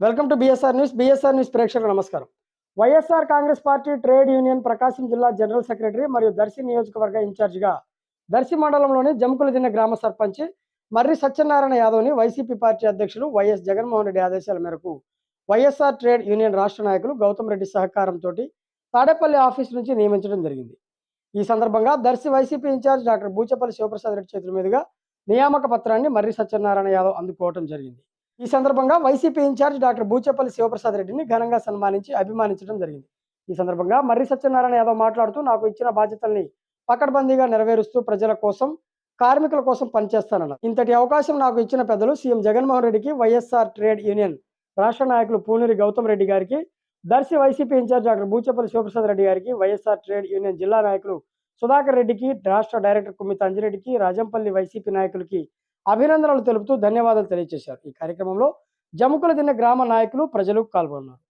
Welcome to BSR news BSR news ప్రేక్షకులకు నమస్కారం. YSR Congress party trade union Prakasam జిల్లా general secretary మరియు దర్శి నియోజకవర్గ ఇన్ఛార్జిగా దర్శి మండలంలోని జమ్కులదిన్న గ్రామ సర్పంచ్ మర్రి సత్యనారాయణ యాదవ్ని వైసీపీ పార్టీ అధ్యక్షులు వైఎస్ జగన్మోహన్ రెడ్డి ఆదేశాల మేరకు వైఎస్ఆర్ ట్రేడ్ యూనియన్ రాష్ట్ర నాయకులు గౌతమ్ రెడ్డి సహకారంతో తాడేపల్లి ఆఫీస్ నుంచి నియమించడం జరిగింది. ఈ సందర్భంగా Darsi YCP incharge doctor Buchepalli Sivaprasad Reddy చేతుల మీదుగా నియామక పత్రాన్ని మర్రి సత్యనారాయణ యాదవ్ అందుకోవడం జరిగింది. ఈ సందర్భంగా YCP incharge doctor Buchepalli Sivaprasad రెడ్డిని ఘనంగా సన్మానించి అభిమానించడం జరిగింది. ఈ సందర్భంగా మర్రి సత్యనారాయణ యాదవ్ మాట్లాడుతూ నాకు ఇచ్చిన బాధ్యతల్ని పకడ్బందీగా నెరవేరుస్తూ ప్రజల కోసం కార్మికుల కోసం పనిచేస్తానన్నారు. ఇంతటి అవకాశం నాకు ఇచ్చిన పెద్దలు సీఎం జగన్మోహన్ రెడ్డికి వైఎస్ఆర్ ట్రేడ్ యూనియన్ రాష్ట్ర నాయకులు పూనూరి గౌతమ్ రెడ్డి గారికి Darsi YCP in charge doctor Bucheppalli Sivaprasad Reddy గారికి వైఎస్ఆర్ ట్రేడ్ యూనియన్ జిల్లా నాయకులు సుధాకర్ రెడ్డికి రాష్ట్ర డైరెక్టర్ కుమ్మిత అంజిరెడ్డికి రాజంపల్లి వైసీపీ నాయకులకి అభినందనలు తెలుపుతూ ధన్యవాదాలు తెలియజేశారు. ఈ కార్యక్రమంలో జముకుల దిన్న గ్రామ నాయకులు ప్రజలు పాల్గొన్నారు.